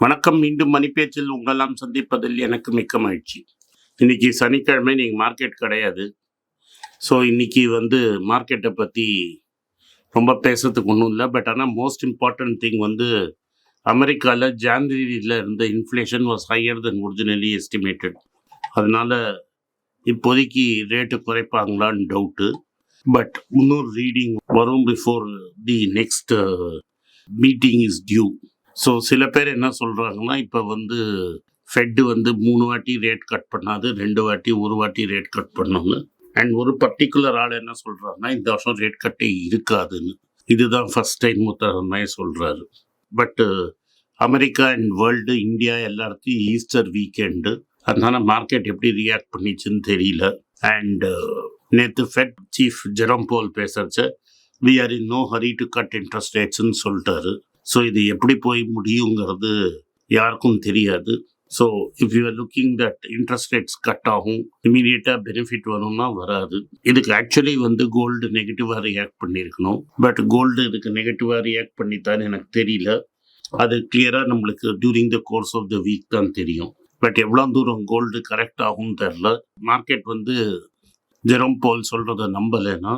வணக்கம் மீண்டும் மணிப்பேச்சில் உங்களெல்லாம் சந்திப்பதில் எனக்கு மிக்க மகிழ்ச்சி. இன்னைக்கு சனிக்கிழமை நீங்கள் மார்க்கெட் கிடையாது. ஸோ இன்னைக்கு வந்து மார்க்கெட்டை பற்றி ரொம்ப பேசுறதுக்கு ஒன்றும் இல்லை. பட் ஆனால் மோஸ்ட் இம்பார்ட்டன்ட் திங் வந்து அமெரிக்காவில் ஜான்வரியில் இருந்த inflation was higher then originally estimated அதனால் இப்போதைக்கு ரேட்டு குறைப்பாங்களான்னு டவுட்டு பட் இன்னொரு ரீடிங் வரும் before the next meeting is due so சில பேர் என்ன சொல்கிறாங்கன்னா இப்போ வந்து ஃபெட்டு வந்து மூணு வாட்டி ரேட் கட் பண்ணாது ரெண்டு வாட்டி ஒரு வாட்டி ரேட் கட் பண்ணோன்னு அண்ட் ஒரு பர்டிகுலர் ஆள் என்ன சொல்கிறாருன்னா இந்த வருஷம் ரேட் கட்டே இருக்காதுன்னு. இதுதான் ஃபர்ஸ்ட் டைம் முத்தரமே சொல்கிறாரு but America and world India எல்லாத்தையும் ஈஸ்டர் வீக்கெண்டு அதனால மார்க்கெட் எப்படி ரியாக்ட் பண்ணிச்சுன்னு தெரியல. அண்டு நேற்று Fed chief Jerome Powell பேசுறச்ச we are in no hurry to cut interest ரேட்ஸ்ன்னு சொல்லிட்டாரு. ஸோ இது எப்படி போய் முடியுங்கிறது யாருக்கும் தெரியாது. So if you are looking that interest rates cut ஆகும் இமீடியட்டாக பெனிஃபிட் வரும்னா வராது. இதுக்கு ஆக்சுவலி வந்து கோல்டு நெகட்டிவாக ரியாக்ட் பண்ணியிருக்கணும் பட் கோல்டு இதுக்கு நெகட்டிவாக ரியாக்ட் பண்ணித்தான்னு எனக்கு தெரியல. அது கிளியராக நம்மளுக்கு during the course of the week தான் தெரியும். பட் எவ்வளோ தூரம் கோல்டு கரெக்ட் ஆகும்னு தெரில மார்க்கெட் வந்து ஜெரம் போல் சொல்கிறத நம்பலைன்னா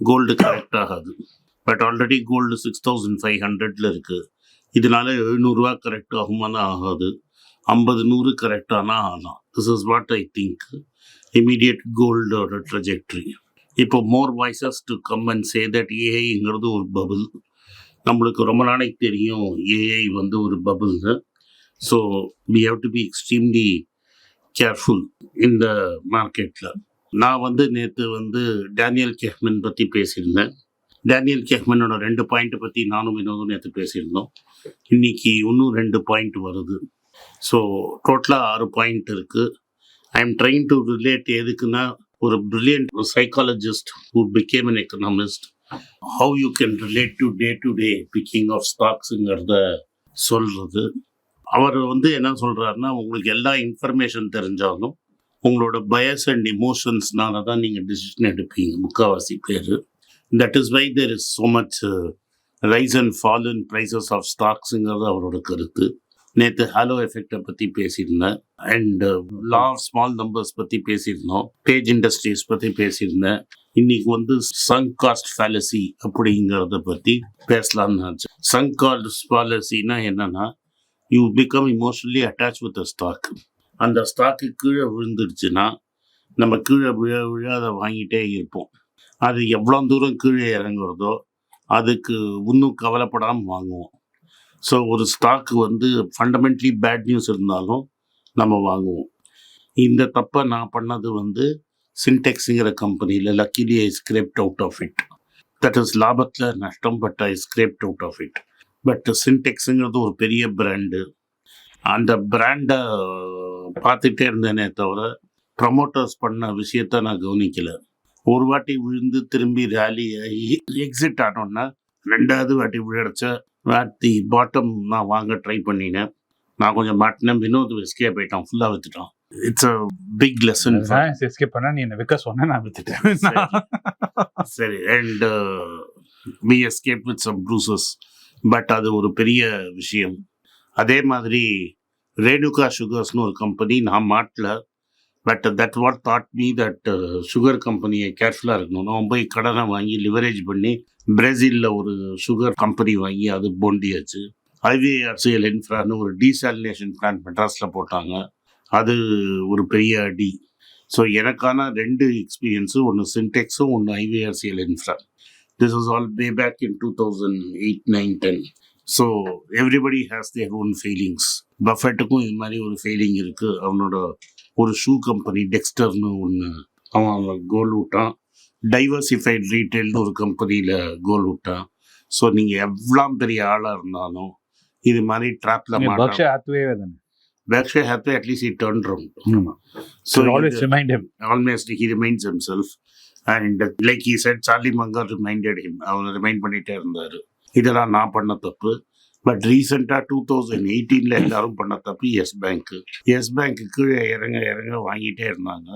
கோல்டு கரெக்ட் ஆகாது. But already gold six thousand five ஹண்ட்ரட்ல இருக்குது இதனால எழுநூறுரூவா கரெக்ட் ஆகுமானா ஆகாது. ஐம்பது நூறு கரெக்டானா ஆகலாம். This is what I think immediate கோல்டோட trajectory இப்போ more voices to come and say that ஏஐங்கிறது ஒரு பபுள் நம்மளுக்கு ரொம்ப நாளைக்கு தெரியும் ஏஐ வந்து ஒரு பபுள்னு so we have to be extremely careful இந்த மார்க்கெட்டில் நான் வந்து நேற்று வந்து டேனியல் கேஹ்மன் பற்றி பேசியிருந்தேன். டேனியல் கேஹ்மனோட ரெண்டு பாயிண்ட் பற்றி நானும் வினோதும் நேற்று பேசியிருந்தோம். இன்னைக்கு இன்னும் ரெண்டு பாயிண்ட் வருது. ஸோ டோட்டலாக ஆறு பாயிண்ட் இருக்குது I am trying to relate எதுக்குன்னா ஒரு brilliant psychologist who became an economist how you can relate to day to day picking of ஸ்டாக்ஸுங்கிறத சொல்கிறது அவர் வந்து என்ன சொல்கிறாருன்னா உங்களுக்கு எல்லா இன்ஃபர்மேஷன் தெரிஞ்சாலும் உங்களோட பயஸ் அண்ட் இமோஷன்ஸ்னால தான் நீங்கள் டிசிஷன் எடுப்பீங்க. முக்கால்வாசி பேர். That is why there is so much rise and fall in prices of ஸ்டாக்ஸுங்கிறது அவரோட கருத்து. நேற்று ஹாலோ எஃபெக்டை பற்றி பேசியிருந்தேன். And law of small numbers பற்றி பேசியிருந்தோம். பேஜ் இண்டஸ்ட்ரீஸ் பற்றி பேசியிருந்தேன். இன்னைக்கு வந்து சங் காஸ்ட் ஃபேலசி அப்படிங்கிறத பற்றி பேசலாம்னு நினச்சேன். சங் காஸ்ட் ஃபாலசின்னா என்னன்னா you become emotionally attach with stock அந்த ஸ்டாக்கு கீழே விழுந்துருச்சுன்னா நம்ம கீழே விழ விழ அதை வாங்கிட்டே இருப்போம். அது எவ்வளோ தூரம் கீழே இறங்குறதோ அதுக்கு இன்னும் கவலைப்படாமல் வாங்குவோம். ஸோ ஒரு ஸ்டாக் வந்து ஃபண்டமெண்ட்லி பேட் நியூஸ் இருந்தாலும் நம்ம வாங்குவோம். இந்த தப்பை நான் பண்ணது வந்து சின்டெக்ஸுங்கிற company luckily I scraped out of it that is லாபத்தில் நஷ்டம் but I scraped out of it but சின்டெக்ஸுங்கிறது ஒரு பெரிய பிராண்டு அந்த பிராண்டை பார்த்துட்டே இருந்தேனே தவிர ப்ரமோட்டர்ஸ் பண்ண விஷயத்த நான் கவனிக்கலை. ஒரு வாட்டி விழுந்து திரும்பி ரேலி ஆகி எக்ஸிட் ஆனோன்னா ரெண்டாவது வாட்டி விழடிச்ச வாட்டி பாட்டம் நான் வாங்க ட்ரை பண்ணினேன். நான் கொஞ்சம் மாட்டினேன். வினோத் எஸ்கே போயிட்டான் ஃபுல்லாக வித்துட்டான். It's a big lesson escape பண்ணா நீ என்ன விற்க சொன்ன நான் வித்துட்டேன். சரி. And we escape with some bruises but அது ஒரு பெரிய விஷயம். அதே மாதிரி ரேணுகா சுகர்ஸ்னு ஒரு கம்பெனி நான் மாட்டல. But that what taught me that sugar கம்பெனியை கேர்ஃபுல்லாக இருக்கணும். நான் போய் கடனை வாங்கி லிவரேஜ் பண்ணி பிரேசிலில் ஒரு சுகர் கம்பெனி வாங்கி அது போண்டியாச்சு. ஐவிஆர்சிஎல் இன்ஃப்ரான்னு ஒரு டீசாலினேஷன் பிளான் மெட்ராஸில் போட்டாங்க. அது ஒரு பெரிய அடி. ஸோ எனக்கான ரெண்டு எக்ஸ்பீரியன்ஸும் ஒன்று சின்டெக்ஸும் ஒன்று IVRCL infra this is all pay back in two thousand eight nine ten so everybody has their own feelings பஃபெட்டுக்கும் இது மாதிரி ஒரு ஃபீலிங் இருக்குது அவனோட ஒரு ஷூ கம்பெனி டெக்ஸ்டர்னு ஒன்று அவன் கோல் விட்டான் டைவர்சிஃபைட் ரீட்டைல்னு ஒரு கம்பெனியில் கோல் விட்டான் ஸோ நீங்கள் எவ்வளோ பெரிய ஆளாக இருந்தாலும் இது மாதிரி ட்ராப்பில் பக்ஷ மாட்டான் happy at least it turn ஆமா. So so always remind him. almost he reminds himself. And like he said Charlie manga reminded him. அவனை ரிமைண்ட் பண்ணிட்டே இருந்தார். இதெல்லாம் நான் பண்ண தப்பு. பட் ரீசெண்டாக டூ தௌசண்ட் எயிட்டீனில் எல்லாரும் பண்ண தப்பு எஸ் பேங்க்கு எஸ் பேங்க்கு கீழே இறங்க இறங்க வாங்கிட்டே இருந்தாங்க.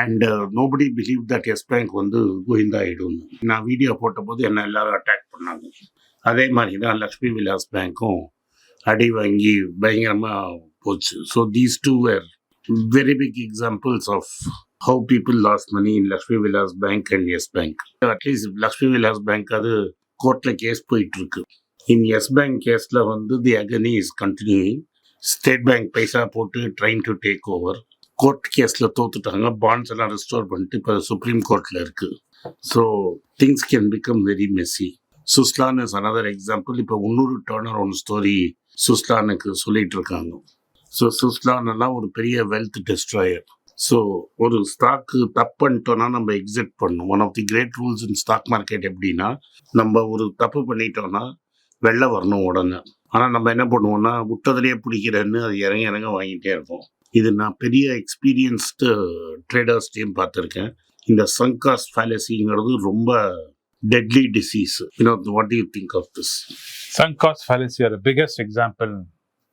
And nobody believe that yes bank வந்து கோவிந்தாயிடும்னு நான் வீடியோ போட்ட போது என்ன எல்லாரும் அட்டாக் பண்ணாங்க. அதே மாதிரி தான் லக்ஷ்மி விலாஸ் பேங்க்கும் அடி வாங்கி பயங்கரமாக போச்சு. So these two were very big examples of how people lose money in Lakshmi Vilas bank and yes bank at least Lakshmi Vilas bank அது கோர்ட்டில் கேஸ் போயிட்டு இருக்கு. இன் எஸ் பேங்க் கேஸில் வந்து the agony is continuing state bank பைசா போட்டு trying to take over court கேஸில் தோத்துட்டாங்க. Bonds எல்லாம் ரெஸ்டோர் பண்ணிட்டு இப்போ சுப்ரீம் கோர்ட்டில் இருக்குது so things can become very messy Suzlon is another example இப்போ இன்னொரு டேர்னர் ஒன் ஸ்டோரி சுஸ்லானுக்கு சொல்லிட்டு இருக்காங்க. ஸோ சுஸ்லான் எல்லாம் ஒரு பெரிய வெல்த் டெஸ்ட்ராயர் ஸோ ஒரு ஸ்டாக்கு தப்பு பண்ணிட்டோம்னா நம்ம எக்ஸிட் பண்ணணும். One of the great rules in stock market எப்படின்னா நம்ம ஒரு தப்பு பண்ணிட்டோம்னா வெள்ளை வரணும் உடனே. ஆனால் நம்ம என்ன பண்ணுவோம்னா விட்டதுலேயே பிடிக்கிறேன்னு அது இறங்க இறங்க வாங்கிட்டே இருப்போம். இது நான் பெரிய எக்ஸ்பீரியன்ஸ்டு ட்ரேடர்ஸ்டையும் பார்த்துருக்கேன். இந்த சங்காஸ் ஃபேலசிங்கிறது ரொம்ப deadly disease you know what you think of this sunk cost fallacy or biggest example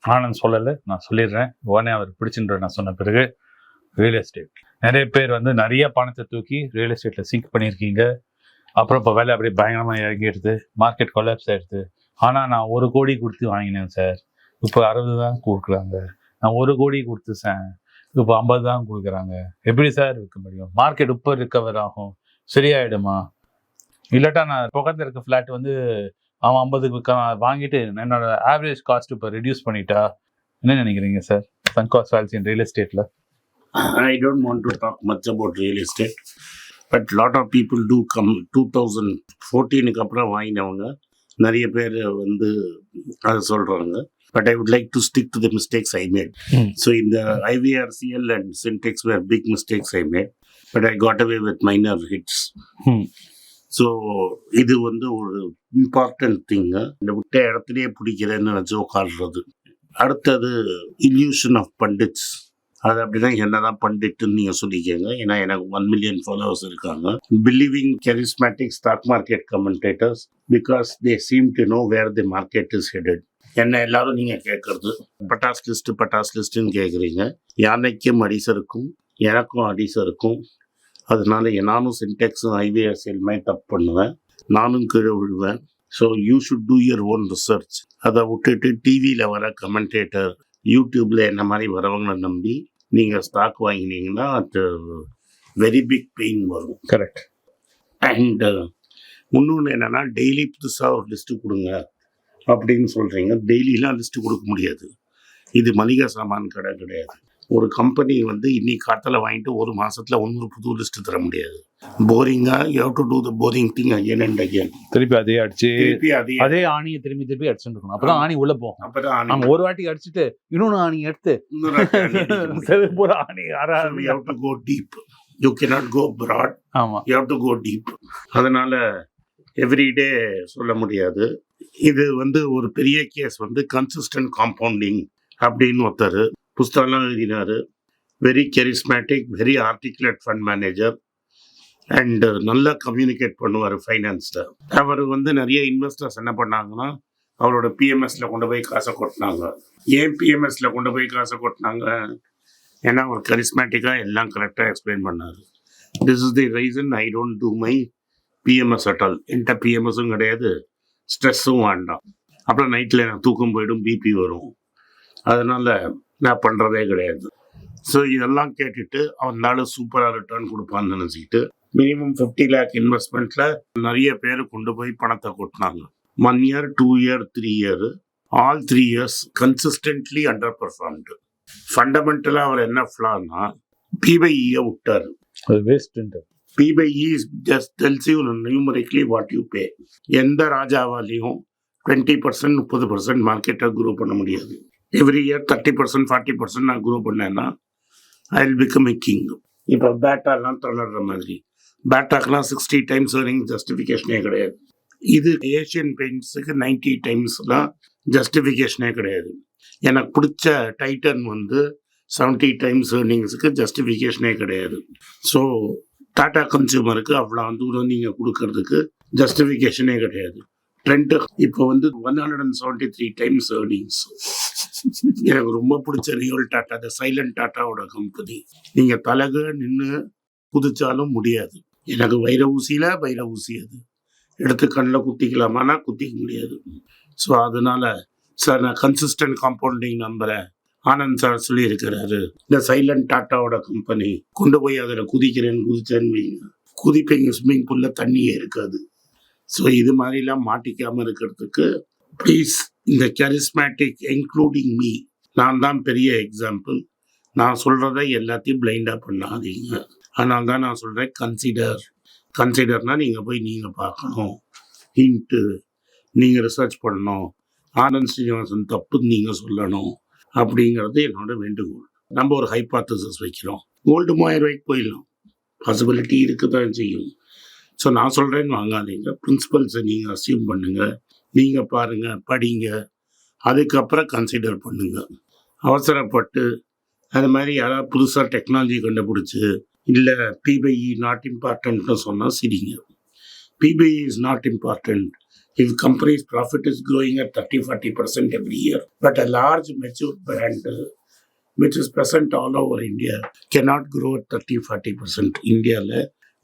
Anand சொல்லலை நான் சொல்லிடுறேன். உடனே அவர் பிடிச்சின்ற நான் சொன்ன பிறகு ரியல் எஸ்டேட் நிறைய பேர் வந்து நிறைய பணத்தை தூக்கி ரியல் எஸ்டேட்டில் சிங்க் பண்ணியிருக்கீங்க. அப்புறம் இப்போ வேலை அப்படியே பயங்கரமாக இறங்கிடுது. மார்க்கெட் கொலாப்ஸ் ஆகிடுது ஆனால் நான் ஒரு கோடி கொடுத்து வாங்கினேன் சார். இப்போ அறுபது தான் கொடுக்குறாங்க. நான் ஒரு கோடி கொடுத்து சார். இப்போ ஐம்பது தான் கொடுக்குறாங்க. எப்படி சார் விற்க முடியும்? மார்க்கெட் இப்போ ரிக்கவர் ஆகும். சரியாயிடுமா? இல்லாட்டா நான் பக்கத்தில் இருக்க ஃப்ளாட் வந்து அவன் ஐம்பதுக்கு விற்க வாங்கிட்டு என்னோட ஆவரேஜ் காஸ்ட் இப்போ ரெடியூஸ் பண்ணிட்டா என்ன நினைக்கிறீங்க sir? Sunk cost real in real எஸ்டேட்ல I don't want to talk much about real estate, but lot of people do come 2014 அப்புறம் வாங்கினவங்க. நிறைய பேர் வந்து அதை சொல்கிறாங்க but I would like to stick to the mistakes I made. So இந்த IVRCL and Sintex were big mistakes I made but I got away with minor hits. So இது வந்து ஒரு இம்பார்ட்டன்ட் திங்கு இந்த விட்ட இடத்துலயே பிடிக்கிறேன்னு நினச்சி உட்காடுறது அடுத்தது இல்யூஷன் ஆஃப் பண்டிட்ஸ் அது அப்படின்னா என்னதான் பண்டிட்டுன்னு நீங்கள் சொல்லிக்கோங்க. ஏன்னா எனக்கு ஒன் மில்லியன் ஃபாலோவர்ஸ் இருக்காங்க. Believing charismatic stock market commentators because they seem to know where the market is headed என்ன எல்லாரும் நீங்கள் கேட்குறது. பட்டாஸ் லிஸ்ட் பட்டாஸ் லிஸ்ட்டுன்னு கேட்குறீங்க யானைக்கும் அடிசருக்கும் எனக்கும் அடிசருக்கும். அதனால நானும் சின்டெக்ஸும் ஐவிஎஸ் எல்லாமே தப்பு பண்ணுவேன். நானும் கீழே விழுவேன். So you should do your own research அதை விட்டுட்டு டிவியில் வர கமெண்டேட்டர் யூடியூப்பில் என்ன மாதிரி வரவங்களை நம்பி நீங்கள் ஸ்டாக் வாங்கினீங்கன்னா அது வெரி பிக் பெயின் வரும். கரெக்ட் அண்ட் இன்னொன்று என்னன்னா டெய்லி புதுசாக ஒரு லிஸ்ட்டு கொடுங்க அப்படின்னு சொல்கிறீங்க டெய்லிலாம் லிஸ்ட்டு கொடுக்க முடியாது. இது மளிகை சாமான் கடை கிடையாது. ஒரு கம்பெனி வந்து இன்னைக்கு காத்தில் வாங்கிட்டு ஒரு மாசத்துல இன்னொரு புது லிஸ்ட் தர முடியாது. போரிங்காக you to do the boring thing again and again திருப்பி அதே அடிச்சு திருப்பி அதே அதே ஆணியை திரும்பி திருப்பி அடிச்சுட்டு இருக்கணும். அப்பதான் ஆணி உள்ள போகும். அப்பதான் நம்ம ஒரு வாட்டி அடிச்சுட்டு இன்னொன்னு ஆணி எடுத்து சரி, பூரா ஆணி அரை you to go deep you cannot go broad. ஆமா. யூ டு கோ டீப் அதனால எவ்ரிடே சொல்ல முடியாது. இது வந்து ஒரு பெரிய கேஸ் வந்து கன்சிஸ்டன்ட் காம்பவுண்டிங் அப்படின்னு ஒருத்தர் புஸ்தகம்லாம் எழுதினாரு. Very charismatic very articulate fund manager and நல்லா கம்யூனிகேட் பண்ணுவார் ஃபைனான்ஸில் அவர் வந்து நிறைய இன்வெஸ்டர்ஸ் என்ன பண்ணாங்கன்னா அவரோட பிஎம்எஸ்ல கொண்டு போய் காசை கொட்டினாங்க. ஏன் பிஎம்எஸ்ல கொண்டு போய் காசை கொட்டினாங்க? ஏன்னா அவர் கரிஸ்மேட்டிக்காக எல்லாம் கரெக்டாக எக்ஸ்பிளைன் பண்ணார். This is the reason I don't do my PMS at all என்கிட்ட பிஎம்எஸும் கிடையாது. ஸ்ட்ரெஸ்ஸும் வேண்டாம். அப்புறம் நைட்டில் எனக்கு தூக்கம் போயிடும் பிபி வரும். அதனால் நான் பண்ணுறதே கிடையாது. ஸோ இதெல்லாம் கேட்டுட்டு அவனால சூப்பராக ரிட்டர்ன் கொடுப்பான்னு நினச்சிக்கிட்டு மினிமம் ஃபிஃப்டி லேக் இன்வெஸ்ட்மெண்ட்டில் நிறைய பேர் கொண்டு போய் பணத்தை கொட்டினாங்க. One year two year three year all three years consistently underperformed ஃபண்டமெண்டலாக அவர் என்ன ஃப்ளான்னா பிபைஇயை விட்டார். அது waste P by is just tells you numerically what you pay எந்த ராஜாவாலையும் டுவெண்ட்டி பர்சன்ட் முப்பது பர்சன்ட் மார்க்கெட்டை குரோ பண்ண முடியாது. Every year thirty percent forty percent நான் குரோ பண்ணேன்னா I will become a king இப்போ பேட்டாலாம் தொடர்ற மாதிரி. பேட்டாக்கெலாம் சிக்ஸ்டி டைம்ஸ் ஏர்னிங் ஜஸ்டிஃபிகேஷனே கிடையாது. இது ஏஷியன் பெயிண்ட்ஸுக்கு நைன்டி டைம்ஸ்லாம் ஜஸ்டிஃபிகேஷனே கிடையாது. எனக்கு பிடிச்ச டைட்டன் வந்து செவன்ட்டி டைம்ஸ் ஏர்னிங்ஸுக்கு ஜஸ்டிஃபிகேஷனே கிடையாது. ஸோ டாடா கன்சியூமருக்கு அவ்வளோ தூரம் நீங்கள் கொடுக்கறதுக்கு ஜஸ்டிஃபிகேஷனே கிடையாது. ட்ரெண்ட் இப்போ வந்து one hundred and seventy three times earnings எனக்கு ரொம்ப பிடிச்ச ரியல் டாட்டா த சைலண்ட் டாட்டாவோட கம்பெனி நீங்கள் தலக நின்று குதிச்சாலும் முடியாது. எனக்கு வைர ஊசியில் வைர ஊசி அது. எடுத்து கண்ணில் குத்திக்கலாமானா குத்திக்க முடியாது. ஸோ அதனால சார் நான் கன்சிஸ்டன்ட் காம்பவுண்டிங் நம்பரை ஆனந்த் சார் சொல்லியிருக்கிறாரு இந்த சைலண்ட் டாட்டாவோட கம்பெனி கொண்டு போய் அதில் குதிக்கிறேன்னு குதிச்சேன்னு வைங்க. குதிப்பீங்க ஸ்விம்மிங் பூலில் தண்ணியே இருக்காது. ஸோ இது மாதிரிலாம் மாட்டிக்காமல் இருக்கிறதுக்கு ப்ளீஸ் இந்த கரிஸ்மேட்டிக் இன்க்ளூடிங் மீ நான் தான் பெரிய எக்ஸாம்பிள் நான் சொல்கிறத எல்லாத்தையும் பிளைண்டாக பண்ணாதீங்க. அதனால தான் நான் சொல்கிறேன் கன்சிடர் கன்சிடர்னால் நீங்கள் போய் நீங்கள் பார்க்கணும். ஹிண்ட்டு நீங்கள் ரிசர்ச் பண்ணணும். ஆனந்த் ஸ்ரீனிவாசன் தப்புன்னு நீங்கள் சொல்லணும். அப்படிங்கிறது என்னோட வேண்டுகோள். நம்ம ஒரு ஹைபாத்தசஸ் வைக்கிறோம். ஓல்டு மாயர் ரூபாய்க்கு போயிடலாம். பாசிபிலிட்டி இருக்க தான் செய்யும். ஸோ நான் சொல்கிறேன்னு வாங்காதீங்க. ப்ரின்ஸிபல்ஸை நீங்கள் அசியூம் பண்ணுங்கள் நீங்கள் பாருங்கள் படிங்க. அதுக்கப்புறம் கன்சிடர் பண்ணுங்கள் அவசரப்பட்டு அது மாதிரி யாராவது புதுசாக டெக்னாலஜி கண்டுபிடிச்சி இல்லை பிபிஇ நாட் இம்பார்ட்டன்ட்னு சொன்னால் சிரிங்க. PPE is not important if company's profit is growing at 30 40 percent every year but a large mature brand uh, which is present all over india cannot grow at 30 40 percent. இந்தியாவில்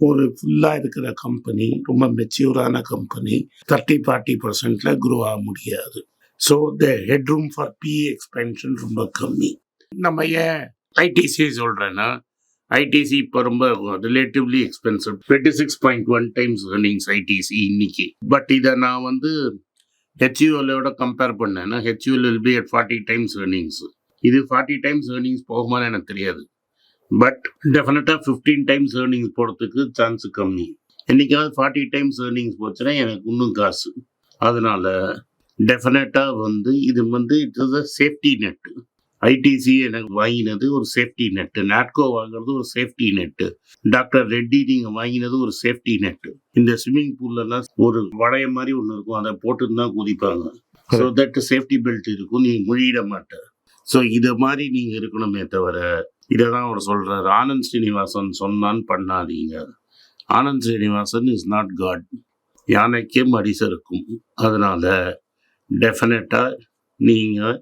ஒரு ஃபுல்லாக இருக்கிற company ரொம்ப மெச்சூரான company thirty forty பர்சன்டில் grow ஆக முடியாது. So the headroom for P expansion ரொம்ப கம்மி. நம்ம ஏன் ஐடிசி சொல்கிறேன்னா ஐடிசி இப்போ ரொம்ப relatively expensive twenty six point one times earnings ITC இன்னைக்கு. பட் இதை நான் வந்து ஹெச்யூஎலோட கம்பேர் பண்ணேன்னா HUL will be at forty times earnings இது ஃபார்ட்டி டைம்ஸ் ஏர்னிங்ஸ் போகுமான்னு எனக்கு தெரியாது. பட் டெஃபினட்டாக ஃபிஃப்டீன் டைம்ஸ் earnings போகிறதுக்கு சான்ஸ் கம்மி. என்னைக்காவது ஃபார்ட்டி டைம்ஸ் earnings போச்சுன்னா எனக்கு இன்னும் காசு. அதனால டெஃபினட்டாக வந்து இது வந்து it is a safety net ITC எனக்கு வாங்கினது ஒரு சேஃப்டி நெட்டு நாட்கோ வாங்குறது ஒரு சேஃப்டி நெட்டு டாக்டர் ரெட்டி நீங்கள் வாங்கினது ஒரு சேஃப்டி நெட்டு இந்த ஸ்விம்மிங் பூல்லலாம் ஒரு வளைய மாதிரி ஒன்று இருக்கும். அதை போட்டு தான் குதிப்பாங்க. ஸோ தட் சேஃப்டி பெல்ட் இருக்கும். நீ முழியிட மாட்ட. ஸோ இதை மாதிரி நீங்கள் இருக்கணுமே தவிர இதை தான் அவர் சொல்கிறார் ஆனந்த் ஸ்ரீனிவாசன் சொன்னான் பண்ணாதீங்க. Anand Srinivasan is not god யானைக்கே மடிசருக்கும் அதனால் டெஃபினட்டாக நீங்கள்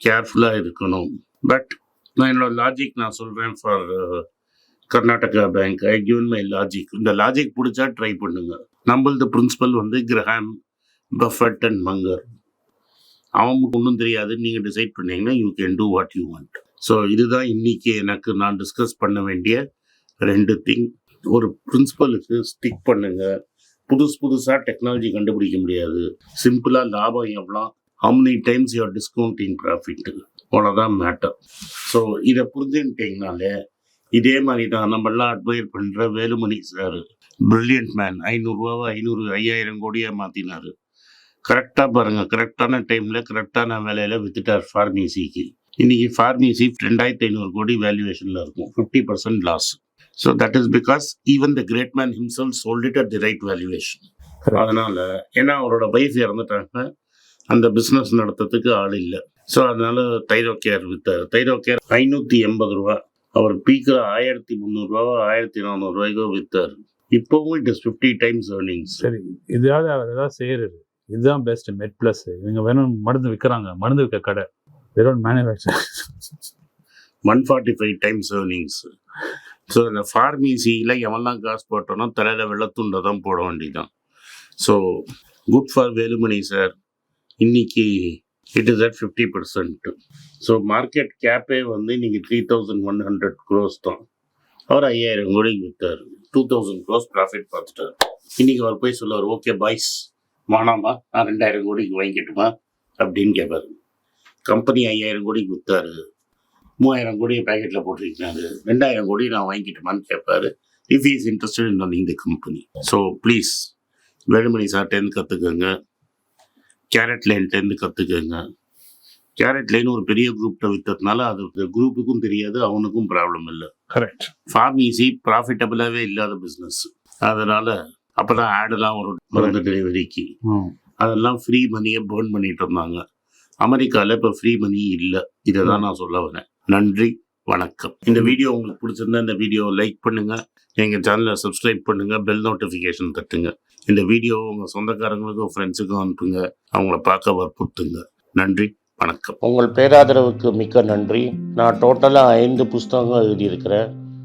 கேர்ஃபுல்லாக இருக்கணும். பட் நான் என்னோட லாஜிக் நான் சொல்கிறேன் for uh, Karnataka bank I given my logic இந்த லாஜிக் பிடிச்சா ட்ரை பண்ணுங்க. நம்மளது பிரின்சிபல் வந்து கிரஹாம் பஃபட் அண்ட் மங்கர். அவனுக்கு ஒன்றும் தெரியாது. நீங்கள் டிசைட் பண்ணீங்கன்னா you can do what you want so இதுதான் இன்றைக்கி எனக்கு நான் டிஸ்கஸ் பண்ண வேண்டிய ரெண்டு திங் ஒரு பிரின்சிபலுக்கு ஸ்டிக் பண்ணுங்கள் புதுசு புதுசாக டெக்னாலஜி கண்டுபிடிக்க முடியாது. சிம்பிளாக லாபம் எவ்வளோ? How many times your discounting profit அவ்வளோதான் மேட்டர் ஸோ இதை புரிஞ்சுக்கிட்டீங்கனாலே இதே மாதிரி தான் நம்மளாம் அட்வைர் பண்ணுற வேலுமணி சார் பிரில்லியன்ட் மேன் ஐநூறுரூவாவை ஐநூறு ஐயாயிரம் கோடியாக மாற்றினார் கரெக்டாக பாருங்கள் கரெக்டான டைமில் கரெக்டான வேலையில் வித்துட்டார் ஃபார்மேசிக்கு இன்னைக்கு ஃபார்மசி ரெண்டாயிரத்தி ஐநூறு கோடி வேல்யூவேஷனில் இருக்கும். Fifty percent loss so that is because even the great man himself sold it at the right valuation அதனால ஏன்னா அவரோட வைஃப் இறந்துட்டாங்க. அந்த பிஸ்னஸ் நடத்துறதுக்கு ஆள் இல்லை. ஸோ அதனால தைரோ கேர் வித்தார். தைரோ கேர் ஐநூற்றி எண்பது ரூபா. அவர் பீக்கில் ஆயிரத்தி முந்நூறுரூவா ஆயிரத்தி நானூறுரூவாய்க்கோ வித்தார். இப்போவும் it is fifty times earnings. சரி இதாவது அவர் ஏதாவது செய்யறது இதுதான் பெஸ்ட் மெட் பிளஸ் இவங்க வேணும் மருந்து விற்கிறாங்க மருந்து விற்க கடை. வெறும் manufacture one forty five times earnings so இந்த ஃபார்மசியில் எவன்லாம் காசு போட்டோன்னா தலையில் வெள்ளத்துண்டை தான் போட வேண்டியதான் so good for Velumani sir இன்னைக்கு it is at fifty percent so market கேப்பே வந்து இன்னைக்கு three thousand one hundred crores தான் அவர் ஐயாயிரம் கோடிக்கு விற்றார் டூ தௌசண்ட் க்ரோஸ் ப்ராஃபிட் பார்த்துட்டார் இன்னைக்கு அவர் போய் சொல்லுவார் ஓகே பாய்ஸ் வேணாமா நான் ரெண்டாயிரம் கோடிக்கு வாங்கிக்கட்டுமா? அப்படின்னு கேட்பாரு கம்பெனி ஐயாயிரம் கோடிக்கு விற்றாரு மூவாயிரம் கோடியை பேக்கெட்டில் போட்டிருக்கிறாரு. ரெண்டாயிரம் கோடி நான் வாங்கிட்டுமான்னு கேட்பாரு if is interested in running the company so please Velumani சார்ட்டேருந்து கற்றுக்கோங்க கேரட் லைன்ட்டேருந்து கற்றுக்கோங்க கேரட் லைன் ஒரு பெரிய குரூப்ட விற்றதுனால அது குரூப்புக்கும் தெரியாது அவனுக்கும் ப்ராப்ளம் இல்லை. கரெக்ட் ஃபார்மசி ப்ராஃபிட்டபிளாகவே இல்லாத பிஸ்னஸ் அதனால் அப்போ தான் ஆடெல்லாம் வரும். மருந்து டெலிவரிக்கு அதெல்லாம் ஃப்ரீ மணியை பேர்ன் பண்ணிட்டு இருந்தாங்க. அமெரிக்காவில் இப்போ ஃப்ரீ மணி இல்லை. இதை தான் நான் சொல்ல வரேன். நன்றி வணக்கம். இந்த வீடியோ உங்களுக்கு பிடிச்சிருந்தா இந்த வீடியோவை லைக் பண்ணுங்க. எங்கள் சேனலை சப்ஸ்கிரைப் பண்ணுங்க. பெல் நோட்டிஃபிகேஷன் தட்டுங்க. இந்த வீடியோ உங்கள் சொந்தக்காரங்களுக்கும் ஃப்ரெண்ட்ஸுக்கும் அனுப்புங்க. அவங்கள பார்க்க வற்புறுத்துங்க. நன்றி வணக்கம். உங்கள் பேராதரவுக்கு மிக்க நன்றி. நான் டோட்டலாக ஐந்து புஸ்தகங்கள் எழுதியிருக்கிறேன்.